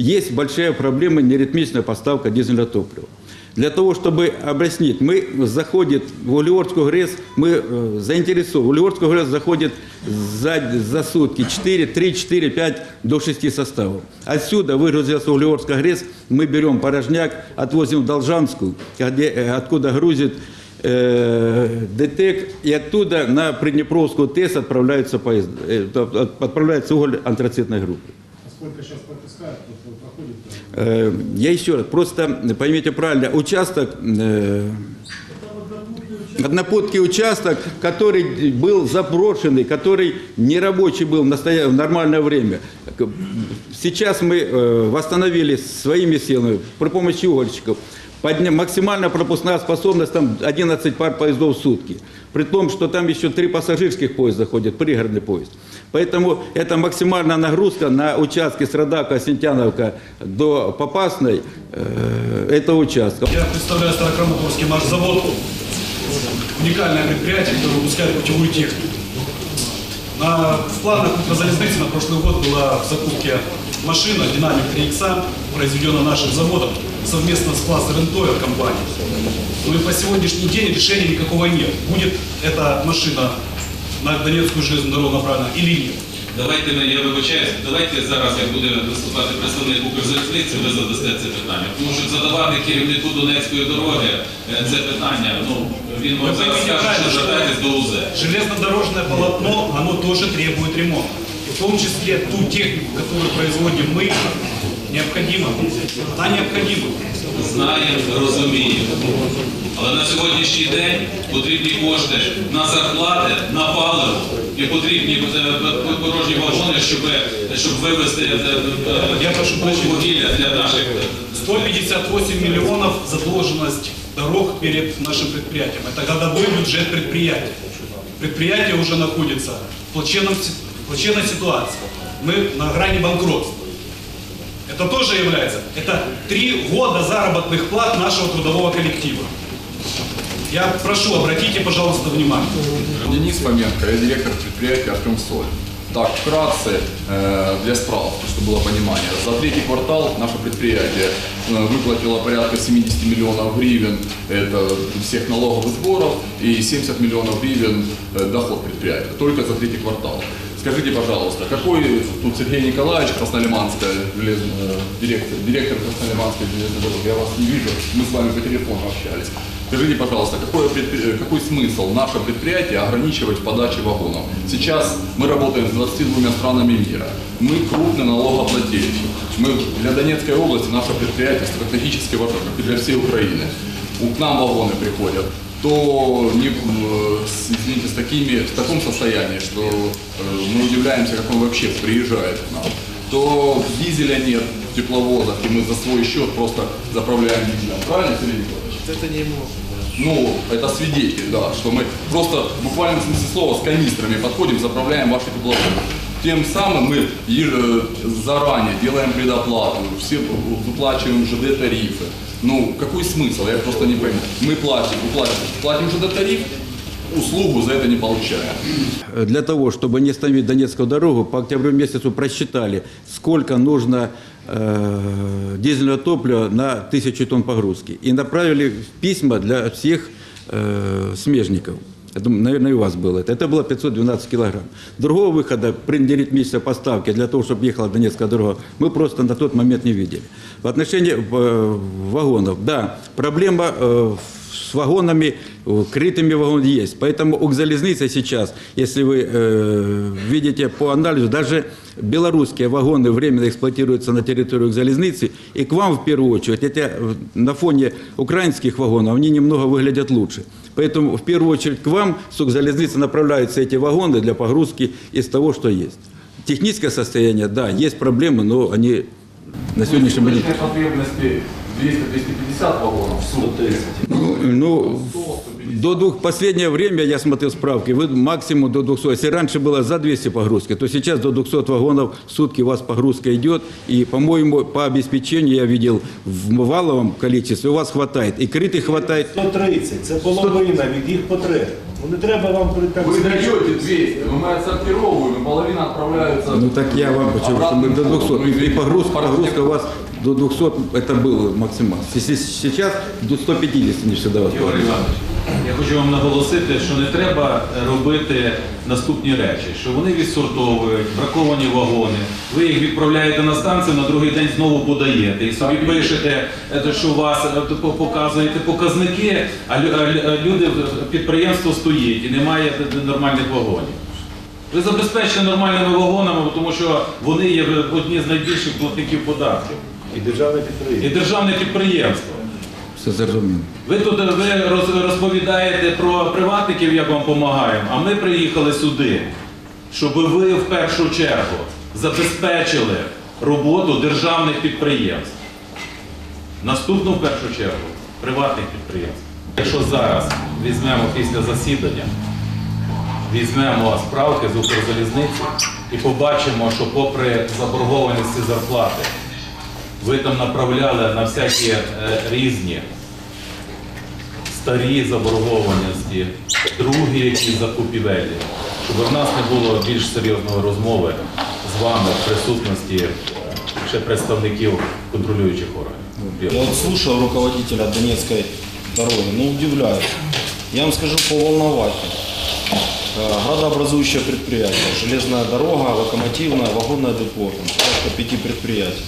есть большая проблема неритмичная поставка дизельного топлива. Для того, чтобы объяснить, мы заходит в Углеорскую ГРЭС, мы э, заинтересованы. В Углеорскую ГРЭС заходит за, за сутки 4, 3, 4, 5 до 6 составов. Отсюда выгрузился Углеорская ГРЭС, мы берем порожняк, отвозим в Должанскую, где, э, откуда грузит э, ДТЭК, и оттуда на Приднепровскую ТЭС отправляются, поезд, э, отправляется уголь антрацитной группы. А сколько сейчас пропускают, вот проходит? Э, Я еще раз, просто поймите правильно, участок, э, однопутный участок, который был заброшенный, который нерабочий был в, настоя- нормальное время. Сейчас мы э, восстановили своими силами при помощи угольщиков. Максимальная пропускная способность там 11 пар поездов в сутки. При том, что там еще три пассажирских поезда ходят, пригородный поезд. Поэтому это максимальная нагрузка на участке с Радака, Сентяновка до Попасной э, этого участка. Я представляю Старокраматорский маршзавод. Уникальное предприятие, которое выпускает путевую технику. На, в планах Укрзалезницы на прошлый год была в закупке машина «Динамик 3 икса», произведенная нашим заводом совместно с класс Рентойер компанией. Ну и по сегодняшний день решения никакого нет. Будет эта машина на Донецкую железную дорогу направлена или нет. Давайте ми, я вибачаюсь, давайте зараз, як буде виступати представник Укрзалізниці, ви задасте це питання. Тому що задавати керівнику Донецької дороги е, це питання, ну він вам Ви зараз скаже, що звертайтесь до УЗ. Железнодорожное полотно, оно тоже требует ремонта. И в том числе ту технику, которую производим мы, необходимо. Она необходима. Знаємо, розуміємо. Але на сьогоднішній день потрібні кошти на зарплати, на паливо і потрібні е, е, порожні вагони, щоб, щоб вивезти е, прошу прощения. вугілля для наших. 158 миллионов задолженность дорог перед нашим предприятием. Это годовой бюджет предприятия. Предприятие уже находится в плачевном си- в плачевной ситуации. Мы на грани банкротства. Это тоже является, это три года заработных плат нашего трудового коллектива. Я прошу, обратите, пожалуйста, внимание. Денис Фоменко, я директор предприятия «Артемсоль». Так, вкратце, э, для справки, чтобы было понимание. За третий квартал наше предприятие э, выплатило порядка 70 миллионов гривен это всех налогов и сборов и 70 миллионов гривен э, доход предприятия. Только за третий квартал. Скажите, пожалуйста, какой тут Сергей Николаевич, Краснолиманская, железная- директор, директор Краснолиманской железной дороги, я вас не вижу, мы с вами по телефону общались. Скажите, пожалуйста, какой, предпри- какой смысл наше предприятие ограничивать в подаче вагонов? Сейчас мы работаем с 22 странами мира. Мы крупный налогоплательщик. Мы для Донецкой области наше предприятие стратегически важно, как и для всей Украины. К нам вагоны приходят то не, э, извините, с такими, в таком состоянии, что э, мы удивляемся, как он вообще приезжает к нам, то дизеля нет в тепловозах, и мы за свой счет просто заправляем дизелем. Правильно, Сергей Николаевич? Это не можно. Ну, это свидетель, да, что мы просто в буквальном смысле слова с канистрами подходим, заправляем ваши тепловозы. Тем самым мы е- заранее делаем предоплату, все выплачиваем ЖД-тарифы. Ну, какой смысл? Я просто не пойму. Мы платим, выплачиваем, платим ЖД-тариф, услугу за это не получаем. Для того, чтобы не остановить Донецкую дорогу, по октябрю месяцу просчитали, сколько нужно э, дизельного топлива на тысячу тонн погрузки. И направили письма для всех э, смежников. Я думаю, наверное, и у вас было это. Это было 512 килограмм. Другого выхода при неритмичной поставке для того, чтобы ехала Донецкая дорога, мы просто на тот момент не видели. В отношении э, вагонов, да, проблема э, с вагонами, э, крытыми вагонами есть. Поэтому Укрзалезница сейчас, если вы э, видите по анализу, даже белорусские вагоны временно эксплуатируются на территории Укрзалезницы, и к вам в первую очередь, хотя э, на фоне украинских вагонов они немного выглядят лучше. Поэтому в первую очередь к вам с Укрзалезницы направляются эти вагоны для погрузки из того, что есть. Техническое состояние, да, есть проблемы, но они на сегодняшний момент... потребности 200-250 вагонов в сутки. Ну, до двух, последнее время, я смотрел справки, вы максимум до 200. Если раньше было за 200 погрузки, то сейчас до 200 вагонов в сутки у вас погрузка идет. И, по-моему, по обеспечению я видел в валовом количестве у вас хватает. И крытых хватает. 130, це половина від їх потреб. Ну, не треба вам при- так Вы даете 200, но мы отсортировываем, и половина отправляется... Ну так я вам почему, что мы до 200. И погрузка, погрузка у вас до 200, это был максимал. Если сейчас до 150 не всегда вас Іванович, я хочу вам наголосити, що не треба робити наступні речі, що вони відсортовують, браковані вагони, ви їх відправляєте на станцію, на другий день знову подаєте і собі пишете, е, що у вас е, показуєте показники, а лю- а люди, підприємство стоїть і немає нормальних вагонів. Ви забезпечте нормальними вагонами, тому що вони є одні з найбільших платників податків. І державне підприємство. І державне підприємство. Все зрозуміло. Ви тут ви розповідаєте про приватників, як вам допомагаємо, а ми приїхали сюди, щоб ви в першу чергу забезпечили роботу державних підприємств. Наступну в першу чергу приватних підприємств. Якщо зараз візьмемо після засідання, візьмемо справки з Укрзалізниці і побачимо, що попри заборгованості зарплати, ви там направляли на всякі е, різні старі заборгованості, другі якісь закупівелі, щоб в нас не було більш серйозної розмови з вами в присутності ще представників контролюючих органів. Я вот слушал руководителя Донецкой дороги, ну удивляюсь. Я вам скажу по Волновахе. Э, Градообразующее предприятие, железная дорога, локомотивная, вагонное депо, там пяти предприятий.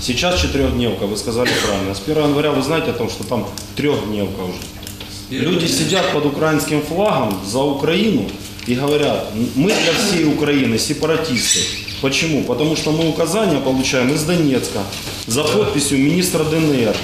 Сейчас четырехдневка, вы сказали правильно. С 1 января вы знаете о том, что там трехдневка уже. Люди сидят под украинским флагом за Украину и говорят, мы для всей Украины сепаратисты. Почему? Потому что мы указания получаем из Донецка за подписью министра ДНР.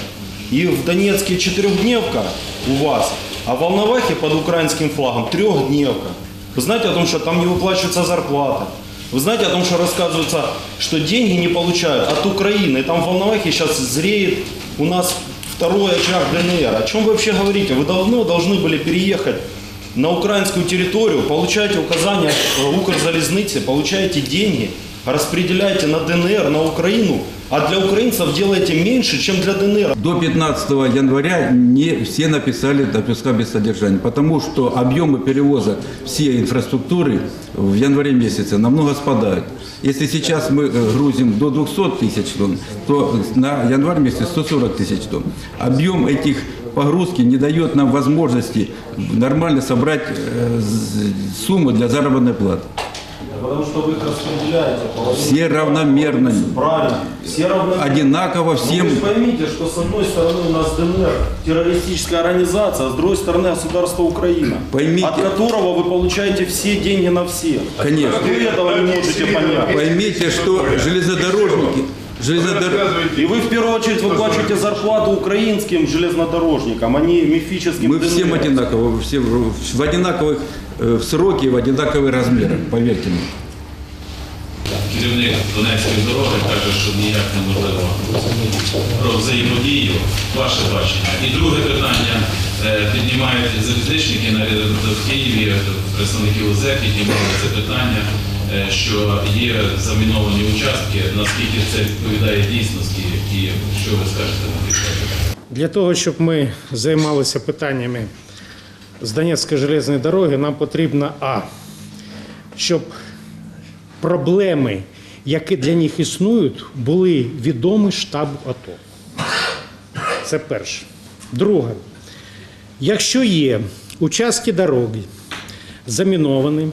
И в Донецке четырехдневка у вас, а в Волновахе под украинским флагом трехдневка. Вы знаете о том, что там не выплачивается зарплата? Вы знаете о том, что рассказывается, что деньги не получают от Украины? Там в Волновахе сейчас зреет у нас второй очаг ДНР. О чем вы вообще говорите? Вы давно должны были переехать на украинскую территорию, получаете указания э, Укрзалезницы, получаете деньги, распределяете на ДНР, на Украину, а для украинцев делаете меньше, чем для ДНР. До 15 января не все написали допуска без содержания, потому что объемы перевоза всей инфраструктуры в январе месяце намного спадают. Если сейчас мы э, грузим до 200 тысяч тонн, то на январь месяц 140 тысяч тонн. Объем этих погрузки не дает нам возможности нормально собрать э, сумму для заработной платы. Потому что вы их распределяете. Все равномерно, Правильно. Все равно. одинаково Вы всем. же поймите, что с одной стороны у нас ДНР террористическая организация, а с другой стороны государство Украина, Поймите. от которого вы получаете все деньги на всех. Конечно. Как вы этого не можете понять? Поймите, что железнодорожники, железнодор- И вы в первую очередь выплачиваете зарплату украинским железнодорожникам, а не мифическим мы ДНР. всем одинаково, все в в одинаковых в сроки, в одинаковые размеры, поверьте мне. Керівник Донецької дороги каже, що ніяк неможливо про взаємодію, ваше бачення. І друге питання е, піднімають залізничники на в Києві, представники УЗЕК піднімали це питання, е, що є заміновані участки, наскільки це відповідає дійсності, і що ви скажете на тих? Для того, щоб ми займалися питаннями з Донецької железної дороги, нам потрібно А. Щоб проблеми, які для них існують, були відомі штабу АТО. Це перше. Друге. Якщо є участки дороги заміновані,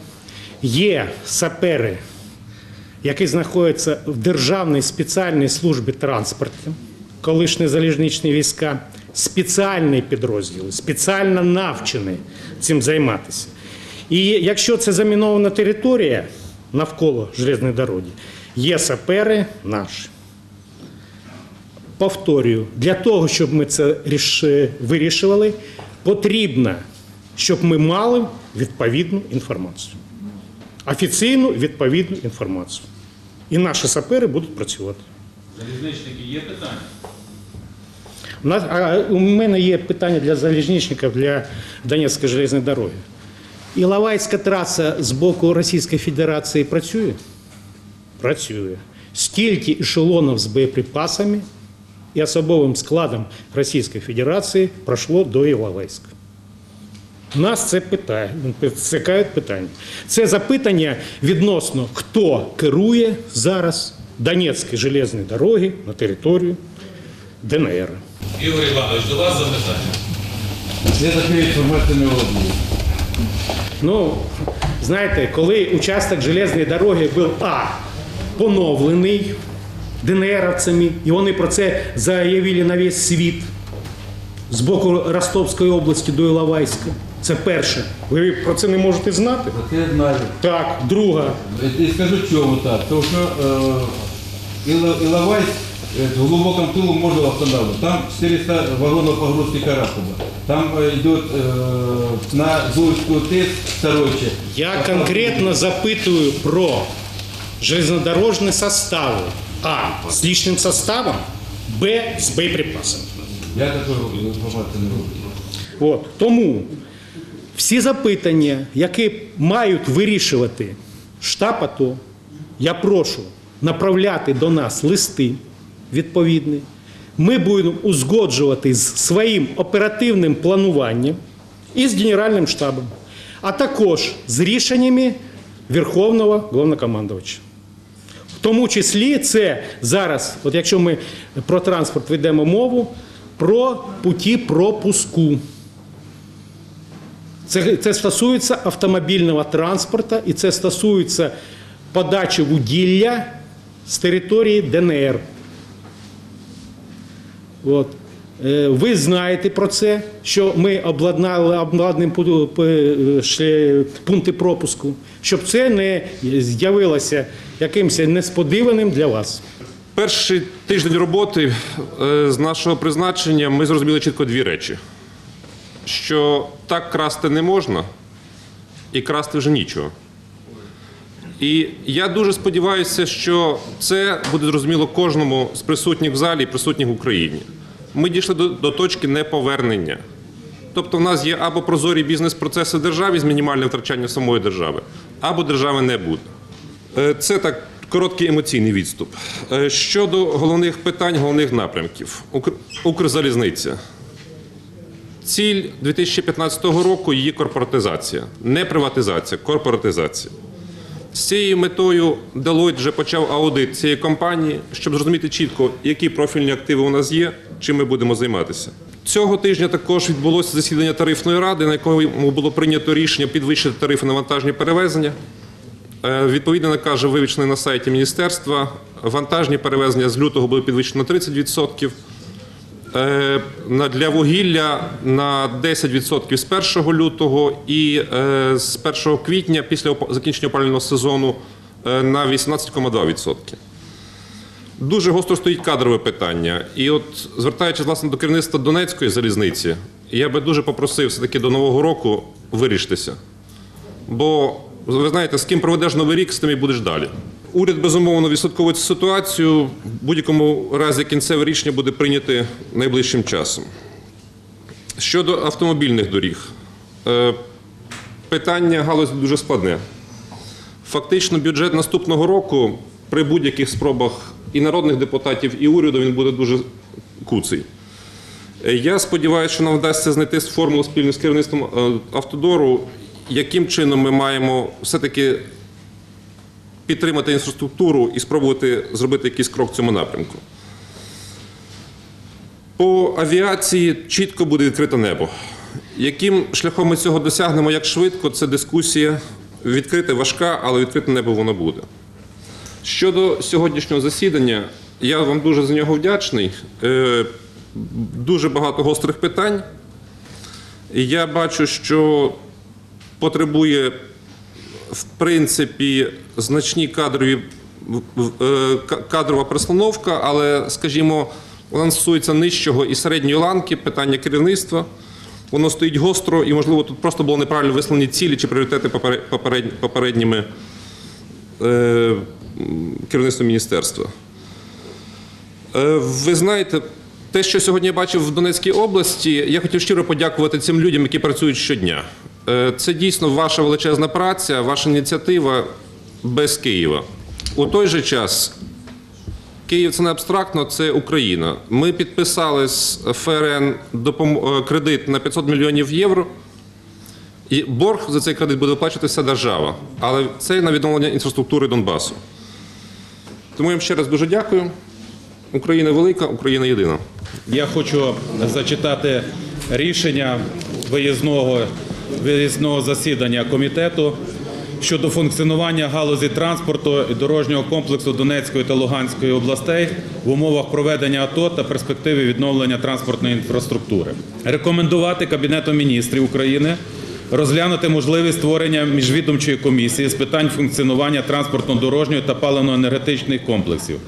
є сапери, які знаходяться в Державній спеціальній службі транспорту, колишні залізничні війська, спеціальні підрозділи, спеціально навчені цим займатися. І якщо це замінована територія навколо железної дороги, є сапери наші. Повторюю, для того, щоб ми це вирішували, потрібно, щоб ми мали відповідну інформацію. Офіційну відповідну інформацію. І наші сапери будуть працювати. Залізничники є питання? А у мене є питання для залізничників для Донецької железної дороги. Іловайська траса з боку Російської Федерації працює? Працює. Скільки ешелонів з боєприпасами і особовим складом Російської Федерації пройшло до Іловайська? Нас це питає, цікавить питання. Це запитання відносно, хто керує зараз Донецької железної дороги на територію ДНР. Ігор Іванович, до вас запитання. Я такої інформації не володію. Ну, знаєте, коли участок железної дороги був А поновлений ДНРовцями, і вони про це заявили на весь світ з боку Ростовської області до Іловайська. Це перше. Ви про це не можете знати? Це я знаю. Так, друга. І скажу чому так. Тому що е, Іловайськ в глубоком тылу можно останавливать. Там 400 вагонов погрузки Каракуба. Там э, идет э, на Зуевскую ТЭС второй часть. Я конкретно запитую про железнодорожні состави. А з личним составом, Б з боєприпасами. Я такой информации не володію. От. Тому всі запитання, які мають вирішувати штаб АТО, я прошу направляти до нас листи відповідні. Ми будемо узгоджувати з своїм оперативним плануванням і з Генеральним штабом, а також з рішеннями Верховного Головнокомандувача. В тому числі це зараз, от якщо ми про транспорт ведемо мову, про путі пропуску. Це, це стосується автомобільного транспорту і це стосується подачі вугілля з території ДНР. От. Е, Ви знаєте про це, що ми обладнали обладним пункти пропуску, щоб це не з'явилося якимось несподіваним для вас. Перший тиждень роботи е, з нашого призначення ми зрозуміли чітко дві речі: що так красти не можна, і красти вже нічого. І я дуже сподіваюся, що це буде зрозуміло кожному з присутніх в залі і присутніх в Україні. Ми дійшли до, до точки неповернення. Тобто, в нас є або прозорі бізнес-процеси в державі з мінімальним втрачанням самої держави, або держави не буде. Е, Це так короткий емоційний відступ. Е, Щодо головних питань, головних напрямків. Укрзалізниця. Ціль 2015 року її корпоратизація. Не приватизація, корпоратизація. З цією метою Deloitte вже почав аудит цієї компанії, щоб зрозуміти чітко, які профільні активи у нас є, чим ми будемо займатися. Цього тижня також відбулося засідання тарифної ради, на якому було прийнято рішення підвищити тарифи на вантажні перевезення. Е, Відповідно наказ вже вивішений на сайті міністерства. Вантажні перевезення з лютого були підвищені на 30%. Е, Для вугілля на 10% з 1 лютого і е, з 1 квітня після закінчення опалювального сезону е, на 18,2%. Дуже гостро стоїть кадрове питання. І от, звертаючись власне до керівництва Донецької залізниці, я би дуже попросив все-таки до Нового року вирішитися. Бо ви знаєте, з ким проведеш новий рік, з тим і будеш далі. Уряд безумовно відслідковує цю ситуацію. В будь-якому разі кінцеве рішення буде прийняте найближчим часом. Щодо автомобільних доріг, Е, питання галузі дуже складне. Фактично, бюджет наступного року при будь-яких спробах і народних депутатів, і уряду він буде дуже куций. Е, Я сподіваюся, що нам вдасться знайти формулу спільно з керівництвом е, автодору, яким чином ми маємо все-таки підтримати інфраструктуру і спробувати зробити якийсь крок в цьому напрямку. По авіації чітко буде відкрите небо. Яким шляхом ми цього досягнемо, як швидко, це дискусія. Відкрите важка, але відкрите небо воно буде. Щодо сьогоднішнього засідання, я вам дуже за нього вдячний. Е, Дуже багато гострих питань. Я бачу, що потребує в принципі значні кадрові е, кадрова перестановка, але, скажімо, вона стосується нижчого і середньої ланки питання керівництва. Воно стоїть гостро, і, можливо, тут просто було неправильно висловлені цілі чи пріоритети попередніми е, керівництвом міністерства. Е, Ви знаєте, те, що сьогодні я бачив в Донецькій області, я хотів щиро подякувати цим людям, які працюють щодня. Е, Це дійсно ваша величезна праця, ваша ініціатива без Києва. У той же час Київ це не абстрактно, це Україна. Ми підписали з ФРН е, кредит на 500 мільйонів євро. І борг за цей кредит буде оплачуватися держава. Але це на відновлення інфраструктури Донбасу. Тому я їм ще раз дуже дякую. Україна велика, Україна єдина. Я хочу зачитати рішення виїзного, виїзного засідання комітету щодо функціонування галузі транспорту і дорожнього комплексу Донецької та Луганської областей в умовах проведення АТО та перспективи відновлення транспортної інфраструктури. Рекомендувати Кабінету міністрів України розглянути можливість створення міжвідомчої комісії з питань функціонування транспортно-дорожнього та паливно-енергетичних комплексів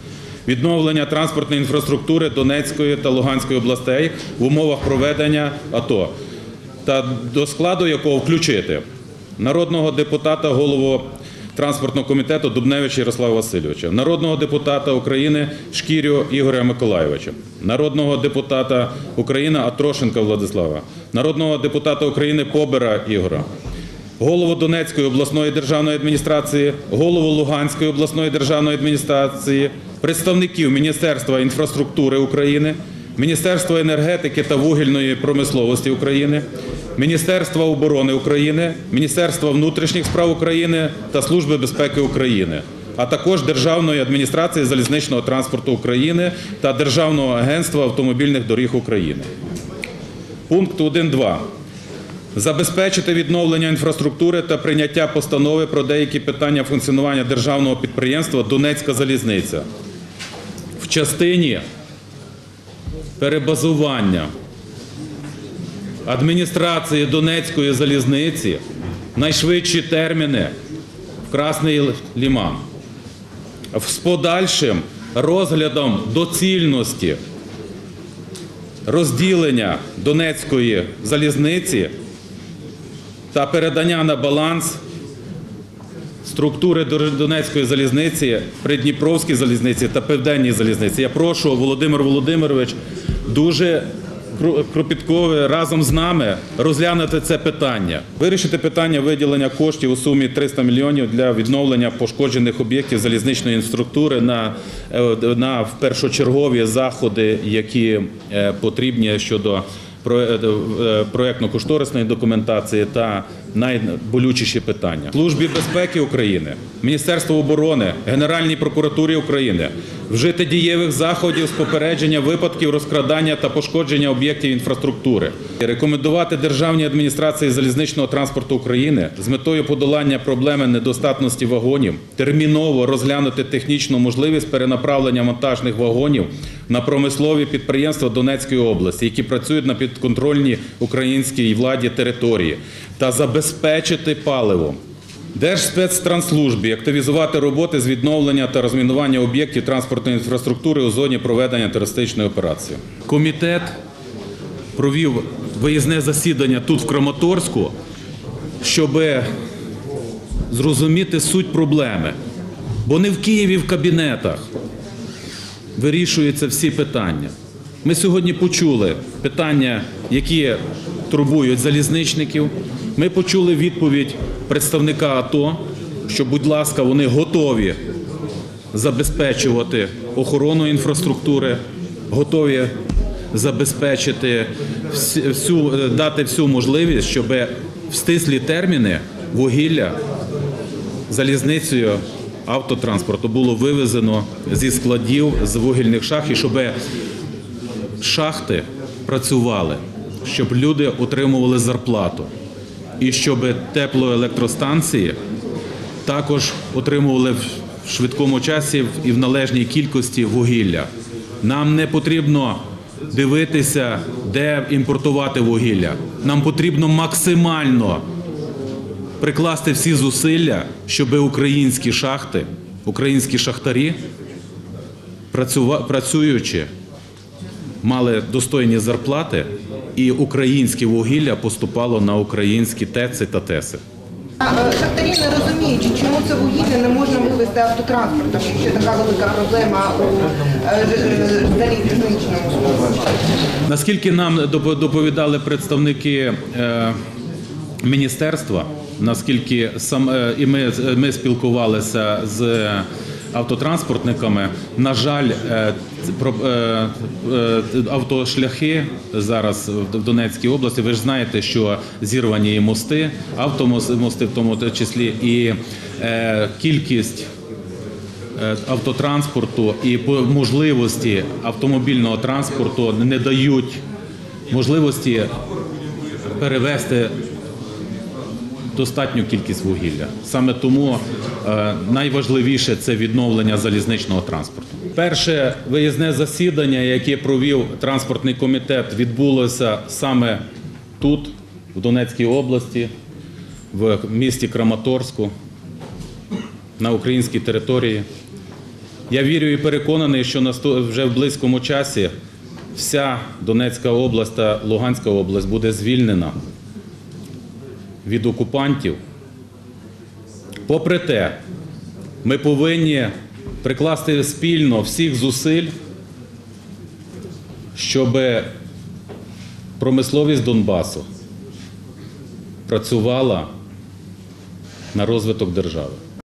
відновлення транспортної інфраструктури Донецької та Луганської областей в умовах проведення АТО, та до складу якого включити народного депутата, голову транспортного комітету Дубневича Ярослава Васильовича, народного депутата України Шкірю Ігоря Миколайовича, народного депутата України Атрошенка Владислава, народного депутата України Побера Ігора, голову Донецької обласної державної адміністрації, голову Луганської обласної державної адміністрації, представників Міністерства інфраструктури України, Міністерства енергетики та вугільної промисловості України, Міністерства оборони України, Міністерства внутрішніх справ України та Служби безпеки України, а також Державної адміністрації залізничного транспорту України та Державного агентства автомобільних доріг України. Пункт 1.2. Забезпечити відновлення інфраструктури та прийняття постанови про деякі питання функціонування державного підприємства Донецька залізниця в частині перебазування адміністрації Донецької залізниці найшвидші терміни в Красний Ліман. З подальшим розглядом доцільності розділення Донецької залізниці та передання на баланс структури Донецької залізниці, Придніпровській залізниці та Південній залізниці. Я прошу Володимир Володимирович дуже кропітково разом з нами розглянути це питання, вирішити питання виділення коштів у сумі 300 мільйонів для відновлення пошкоджених об'єктів залізничної інфраструктури на, е, на першочергові заходи, які е, потрібні щодо про- е, е, документації та найболючіші питання. Службі безпеки України, Міністерству оборони, Генеральній прокуратурі України вжити дієвих заходів з попередження випадків розкрадання та пошкодження об'єктів інфраструктури. Рекомендувати Державній адміністрації залізничного транспорту України з метою подолання проблеми недостатності вагонів терміново розглянути технічну можливість перенаправлення монтажних вагонів на промислові підприємства Донецької області, які працюють на підконтрольній українській владі території, та забезпечити паливом. Держспецтранслужбі активізувати роботи з відновлення та розмінування об'єктів транспортної інфраструктури у зоні проведення терористичної операції. Комітет провів виїзне засідання тут в Краматорську, щоб зрозуміти суть проблеми. Бо не в Києві в кабінетах вирішуються всі питання. Ми сьогодні почули питання, які турбують залізничників. Ми почули відповідь представника АТО, що, будь ласка, вони готові забезпечувати охорону інфраструктури, готові забезпечити всю, е, дати всю можливість, щоб в стислі терміни вугілля залізницею автотранспорту було вивезено зі складів з вугільних шахт, і щоб шахти працювали, щоб люди отримували зарплату, і щоб теплоелектростанції також отримували в швидкому часі і в належній кількості вугілля. Нам не потрібно дивитися, де імпортувати вугілля. Нам потрібно максимально прикласти всі зусилля, щоб українські шахти, українські шахтарі, працюючи, мали достойні зарплати, і українське вугілля поступало на українські ТЕЦи та ТЕСи. Е, Шахтарі не розуміють, чому це вугілля не можна вивезти автотранспортом, якщо така велика проблема у е, е, залізничному сполученні. Наскільки нам доповідали представники міністерства, наскільки сам і ми, ми спілкувалися з автотранспортниками. На жаль, е, е, е, автошляхи зараз в Донецькій області. Ви ж знаєте, що зірвані мости, автомости в тому числі, і кількість автотранспорту і можливості автомобільного транспорту не дають можливості перевести достатню кількість вугілля. Саме тому е, найважливіше це відновлення залізничного транспорту. Перше виїзне засідання, яке провів транспортний комітет, відбулося саме тут, в Донецькій області, в місті Краматорську, на українській території. Я вірю і переконаний, що вже в близькому часі вся Донецька область та Луганська область буде звільнена від окупантів. Попри те, ми повинні прикласти спільно всіх зусиль, щоб промисловість Донбасу працювала на розвиток держави.